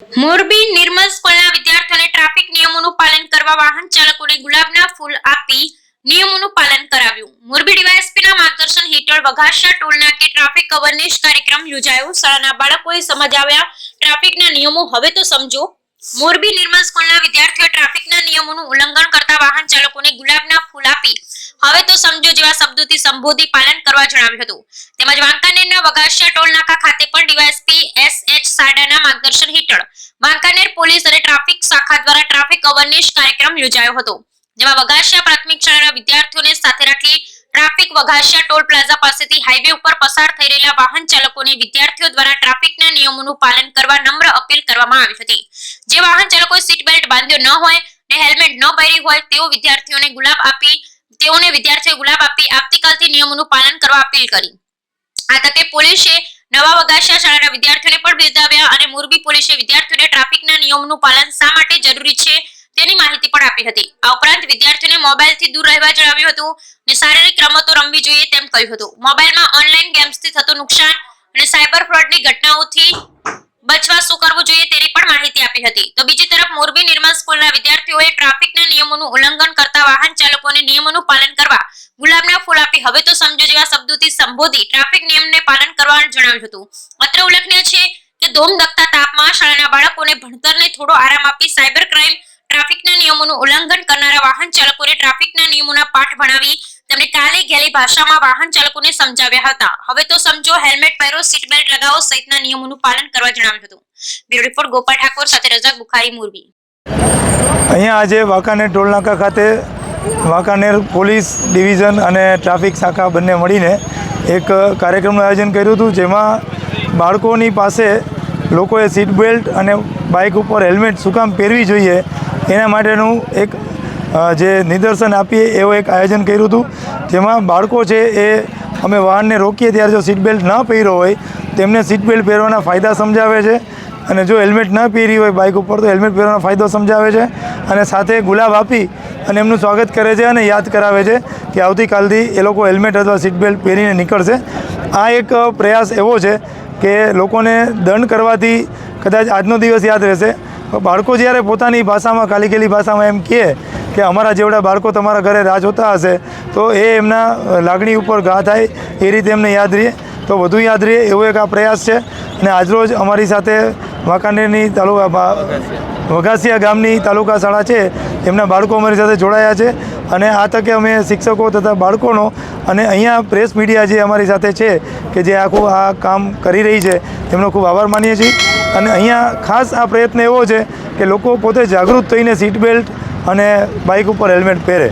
મોરબી નિર્મલ સ્કૂલના વિદ્યાર્થીઓને ટ્રાફિક નિયમોનું પાલન કરવા વાહન ચાલકોને ગુલાબના ફૂલ આપી નિયમોનું પાલન કરાવ્યું. મોરબી ડીવાયએસપીના માર્ગદર્શન હેઠળ વઘાસિયા ટોલ નાકે ટ્રાફિક અવેરનેસ કાર્યક્રમ યોજાયો. શાળાના બાળકોએ સમજાવ્યા ટ્રાફિકના નિયમો હવે તો સમજો. મોરબી નિર્મલ સ્કૂલના વિદ્યાર્થીઓ ટ્રાફિકના નિયમોનું ઉલ્લંઘન કરતા વાહન ચાલકોને ગુલાબના ફૂલ આપી. હવે તો સમજો જેવા શબ્દોથી સંબોધી પાલન કરવા જણાવ્યું હતું. તેમજ વાંકાનેરના વઘાસિયા ટોલ નાકા ખાતે પણ ડીવાયએસપી એસ એચ સાડાના માર્ગદર્શન હેઠળ વાંકાનેર પોલીસ અને ટ્રાફિક શાખા દ્વારા ટ્રાફિક અવેરનેસ કાર્યક્રમ યોજાયો હતો. જેમાં વઘાસિયા પ્રાથમિક શાળાના વિદ્યાર્થીઓને સાથે રાખી ટ્રાફિક વઘાસિયા ટોલ પ્લાઝા પાસેથી હાઈવે ઉપર પસાર થઈ રહેલા વાહન ચાલકોને વિદ્યાર્થીઓ દ્વારા ટ્રાફિકના નિયમોનું પાલન કરવા નમ્ર અપીલ કરવામાં આવી હતી. જે વાહન ચાલકોએ સીટ બેલ્ટ બાંધ્યો ન હોય ને હેલ્મેટ ન પહેરી હોય તેઓ વિદ્યાર્થીઓને ગુલાબ આપી, તેઓને વિદ્યાર્થીઓ ગુલાબ આપી, આવતીકાલથી નિયમોનું પાલન કરવા અપીલ કરી. આ તકે પોલીસે નવા વગાસિયા શાળાના વિદ્યાર્થીઓને પણ બિરદાવ્યા અને મોરબી પોલીસે વિદ્યાર્થીઓને ટ્રાફિકના નિયમોનું પાલન શા માટે જરૂરી છે તેની માહિતી પણ આપી હતી. આ ઉપરાંત વિદ્યાર્થીઓને મોબાઈલથી દૂર રહેવા જણાવ્યું હતું અને શારીરિક રમતો રમવી જોઈએ તેમ કહ્યું હતું. મોબાઈલમાં ઓનલાઈન ગેમ્સથી થતું નુકસાન અને સાયબર ફ્રોડની ઘટનાઓથી બચવા શું કરવું જોઈએ તેની પણ માહિતી આપી હતી. તો બીજી તરફ મોરબી નિર્મલ સ્કૂલના વિદ્યાર્થીઓએ ટ્રાફિકના નિયમોનું ઉલ્લંઘન કરતા વાહન ચાલકોને નિયમોનું પાલન કરવા ગુલાબના ફૂલ આપી હવે તો સમજો જેવા શબ્દોથી સંબોધી ટ્રાફિક નિયમને પાલન કરવાનું જણાવ્યું હતું. અત્રે ઉલ્લેખનીય છે કે ધોમ દખતા તાપમાં શાળાના બાળકોને ભણતરને થોડો આરામ આપી સાયબર ક્રાઇમ ટ્રાફિકના નિયમોનું ઉલ્લંઘન કરનારા વાહન ચાલકોને ટ્રાફિકના નિયમોના પાઠ ભણાવી તેમને કાલે ગેલી ભાષામાં વાહન ચાલકોને સમજાવ્યા હતા. હવે તો સમજો, હેલ્મેટ પહેરો સીટ બેલ્ટ લગાવો સહિતના નિયમોનું પાલન કરવા જણાવ્યું હતું. બ્યુરો રિપોર્ટ ગોપાલ ઠાકોર સાથે રજાક બુખારી, મોરબી. અહીંયા આજે વાંકાનેર ટોલનાકા ખાતે વાંકાનેર પોલીસ ડિવિઝન અને ટ્રાફિક શાખા બંને મળીને એક કાર્યક્રમનું આયોજન કર્યું હતું, જેમાં બાળકોની પાસે લોકોએ સીટ બેલ્ટ અને બાઇક ઉપર હેલ્મેટ શું કામ પહેરવી જોઈએ એના માટેનું એક જે નિદર્શન આપીએ એવું એક આયોજન કર્યું હતું. જેમાં બાળકો છે એ અમે વાહનને રોકીએ ત્યારે જો સીટ બેલ્ટ ન પહેર્યો હોય, તેમને સીટ બેલ્ટ પહેરવાના ફાયદા સમજાવે છે. અને જો હેલ્મેટ ન પહેરી હોય બાઇક ઉપર, તો હેલ્મેટ પહેરવાનો ફાયદો સમજાવે છે. અને સાથે ગુલાબ આપી અને એમનું સ્વાગત કરે છે અને યાદ કરાવે છે કે આવતીકાલથી એ લોકો હેલ્મેટ અથવા સીટ બેલ્ટ પહેરીને નીકળશે. આ એક પ્રયાસ એવો છે કે લોકોને દંડ કરવાથી કદાચ આજનો દિવસ યાદ રહેશે. બાળકો જ્યારે પોતાની ભાષામાં કાલિકેલી ભાષામાં એમ કહે કે અમારા જેવડા બાળકો તમારા ઘરે રાહ જોતા હશે, તો એ એમના લાગણી ઉપર ઘા થાય, એ રીતે એમને યાદ રહે તો વધુ યાદ રહે એવો એક આ પ્રયાસ છે. અને આજરોજ અમારી સાથે વાંકાનેરની તાલુકા વઘાસિયા ગામની તાલુકા શાળા છે. એમના બાળકો અમારી સાથે જોડાયા છે. અને આ તકે અમે શિક્ષકો તથા બાળકોનો અને અહીંયા પ્રેસ મીડિયા જે અમારી સાથે છે, કે જે આખું આ કામ કરી રહી છે, તેમનો ખૂબ આભાર માનીએ છીએ. અને અહીંયા ખાસ આ પ્રયત્ન એવો છે કે લોકો પોતે જાગૃત થઈને સીટ બેલ્ટ અને બાઇક ઉપર હેલ્મેટ પહેરે.